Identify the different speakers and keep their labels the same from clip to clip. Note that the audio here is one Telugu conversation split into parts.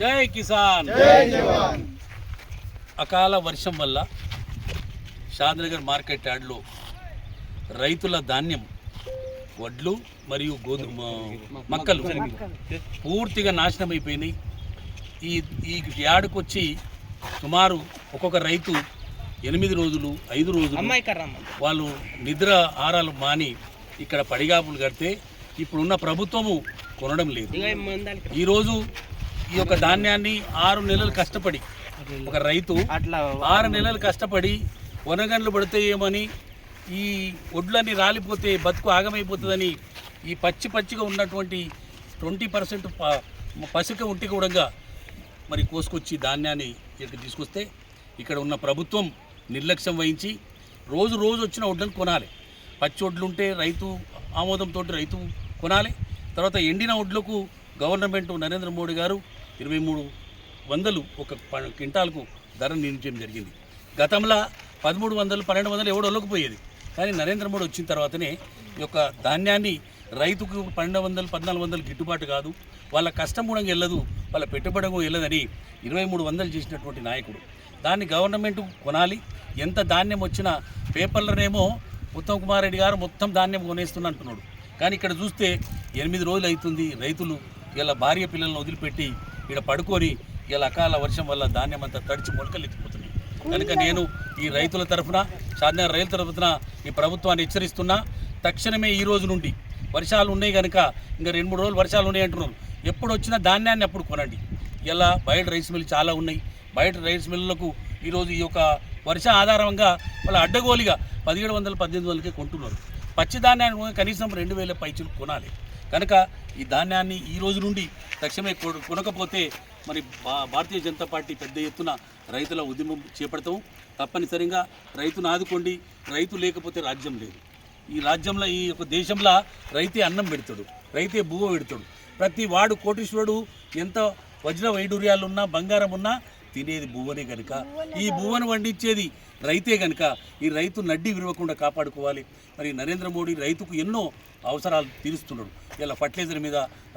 Speaker 1: జై కిసాన్. అకాల వర్షం వల్ల షాద్నగర్ మార్కెట్ యార్డ్లో రైతుల ధాన్యం వడ్లు మరియు గోధుమ మక్కలు పూర్తిగా నాశనం అయిపోయినాయి ఈ ఈ యార్డుకు వచ్చి సుమారు ఒక్కొక్క రైతు ఎనిమిది రోజులు ఐదు రోజులు వాళ్ళు నిద్ర ఆరాలు మాని ఇక్కడ పడిగాపులు కడితే ఇప్పుడున్న ప్రభుత్వము కొనడం లేదు. ఈరోజు ఈ యొక్క ధాన్యాన్ని ఆరు నెలలు కష్టపడి ఒక రైతు
Speaker 2: అట్లా
Speaker 1: ఆరు నెలలు కష్టపడి వనగండ్లు పడితేయేమని ఈ ఒడ్లన్నీ రాలిపోతే బతుకు ఆగమైపోతుందని ఈ పచ్చి పచ్చిగా ఉన్నటువంటి ట్వంటీ పర్సెంట్ పసిక ఉంటి కూడా మరి కోసుకొచ్చి ధాన్యాన్ని ఇక్కడ తీసుకొస్తే ఇక్కడ ఉన్న ప్రభుత్వం నిర్లక్ష్యం వహించి రోజు రోజు వచ్చిన వడ్లను కొనాలి. పచ్చి వడ్లు ఉంటే రైతు ఆమోదంతో రైతు కొనాలి. తర్వాత ఎండిన వడ్లకు గవర్నమెంట్ నరేంద్ర మోడీ గారు ఇరవై మూడు వందలు ఒక ప- క్వింటాల్కు ధర నిర్ణయించడం జరిగింది. గతంలో పదమూడు వందలు పన్నెండు వందలు ఎవడో పోయేది కానీ నరేంద్ర మోడీ వచ్చిన తర్వాతనే ఈ యొక్క ధాన్యాన్ని రైతుకు పన్నెండు వందలు పద్నాలుగు వందలు గిట్టుబాటు కాదు వాళ్ళ కష్టం కూడా వెళ్ళదు వాళ్ళ పెట్టుబడి వెళ్ళదని ఇరవై మూడు వందలు చేసినటువంటి నాయకుడు. దాన్ని గవర్నమెంట్ కొనాలి ఎంత ధాన్యం వచ్చినా పేపర్లనేమో ఉత్తమ్ కుమార్ రెడ్డి గారు మొత్తం ధాన్యం కొనేస్తున్నా అంటున్నాడు. కానీ ఇక్కడ చూస్తే ఎనిమిది రోజులు అవుతుంది రైతులు ఇలా భార్య పిల్లలను వదిలిపెట్టి ఇక్కడ పడుకొని ఇలా అకాల వర్షం వల్ల ధాన్యం అంతా తడిచి మొలకలు ఎత్తిపోతుంది కనుక నేను ఈ రైతుల తరఫున షాద్నగర్ రైతుల తరఫున ఈ ప్రభుత్వాన్ని హెచ్చరిస్తున్నా. తక్షణమే ఈ రోజు నుండి వర్షాలు ఉన్నాయి కనుక ఇంకా రెండు మూడు రోజులు వర్షాలు ఉన్నాయి అంటున్నారు. ఎప్పుడు వచ్చినా ధాన్యాన్ని అప్పుడు కొనండి. ఇలా బయట రైస్ మిల్ చాలా ఉన్నాయి. బయట రైస్ మిల్లులకు ఈరోజు ఈ యొక్క వర్ష ఆధారంగా వాళ్ళ అడ్డగోలిగా పదిహేడు వందలు పద్దెనిమిది వందలకే కొంటున్నారు. పచ్చి ధాన్యాన్ని కనీసం రెండు వేల పైచులు కొనాలి. కనుక ఈ ధాన్యాన్ని ఈ రోజు నుండి తక్షణమే కొనకపోతే మరి భా- భారతీయ జనతా పార్టీ పెద్ద ఎత్తున రైతుల ఉద్యమం చేపడతాం తప్పనిసరిగా రైతును ఆదుకోండి. రైతు లేకపోతే రాజ్యం లేదు. ఈ రాజ్యంలో ఈ యొక్క దేశంలో రైతే అన్నం పెడతాడు. రైతే బువ్వ పెడతాడు. ప్రతి వాడు కోటీశ్వరుడు. ఎంత వజ్ర వైడూర్యాలు ఉన్నా బంగారం ఉన్నా తినేది బువ్వనే కనుక ఈ బువ్వను వండించేది రైతే కనుక ఈ రైతు నడ్డి విరవకుండా కాపాడుకోవాలి. మరి నరేంద్ర మోడీ రైతుకు ఎన్నో అవసరాలు తీరుస్తున్నాడు. ఇలా ఫర్టిలైజర్ మీద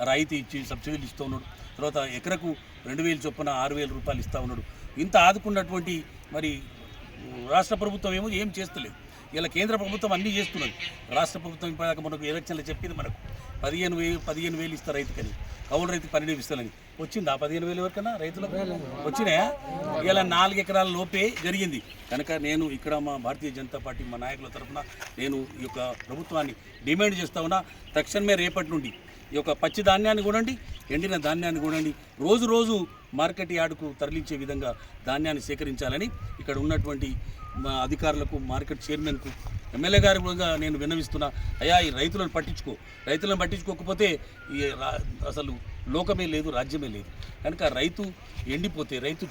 Speaker 1: రాయితీ ఇచ్చి సబ్సిడీలు ఇస్తూ ఉన్నాడు. తర్వాత ఎకరకు రెండు వేలు చొప్పున ఆరు వేల రూపాయలు ఇస్తూ ఉన్నాడు. ఇంత ఆదుకున్నటువంటి మరి రాష్ట్ర ప్రభుత్వం ఏమో ఏం చేస్తలేదు. ఇలా కేంద్ర ప్రభుత్వం అన్నీ చేస్తున్నది. రాష్ట్ర ప్రభుత్వం ఇప్పటిదాకా మనకు ఎలక్షన్లు చెప్పింది మనకు. పదిహేను వేలు పదిహేను వేలు ఇస్తారు రైతుకని. కౌలు రైతుకి పన్నెండు ఇస్తారని. వచ్చిందా? పదిహేను వేలు వరకన్నా రైతులకు? వచ్చినాయా? ఇలా నాలుగు ఎకరాల లోపే జరిగింది. కనుక నేను ఇక్కడ మా భారతీయ జనతా పార్టీ మా నాయకుల తరఫున నేను ఈ యొక్క ప్రభుత్వాన్ని డిమాండ్ చేస్తా ఉన్నా. తక్షణమే రేపటి నుండి ఈ యొక్క పచ్చి ధాన్యాన్ని కూడండి ఎండిన ధాన్యాన్ని కొనండి. రోజు రోజు మార్కెట్ యార్డుకు తరలించే విధంగా ధాన్యాన్ని సేకరించాలని ఇక్కడ ఉన్నటువంటి మా అధికారులకు మార్కెట్ చైర్మన్కు ఎమ్మెల్యే గారి కూడా నేను విన్నవిస్తున్నా. అయ్యా ఈ రైతులను పట్టించుకో. రైతులను పట్టించుకోకపోతే ఈ రా- అసలు లోకమే లేదు రాజ్యమే లేదు. కనుక రైతు ఎండిపోతే రైతు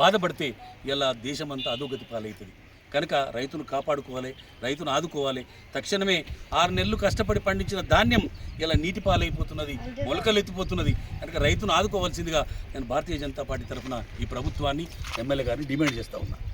Speaker 1: బాధపడితే ఇలా దేశమంతా అధోగతి పాలవుతుంది కనుక రైతును కాపాడుకోవాలి రైతును ఆదుకోవాలి. తక్షణమే ఆరు నెలలు కష్టపడి పండించిన ధాన్యం ఇలా నీటి పాలైపోతున్నది మొలకలు ఎత్తిపోతున్నది. కనుక రైతును ఆదుకోవాల్సిందిగా నేను భారతీయ జనతా పార్టీ తరఫున ఈ ప్రభుత్వాన్ని ఎమ్మెల్యే గారిని డిమాండ్ చేస్తా ఉన్నా.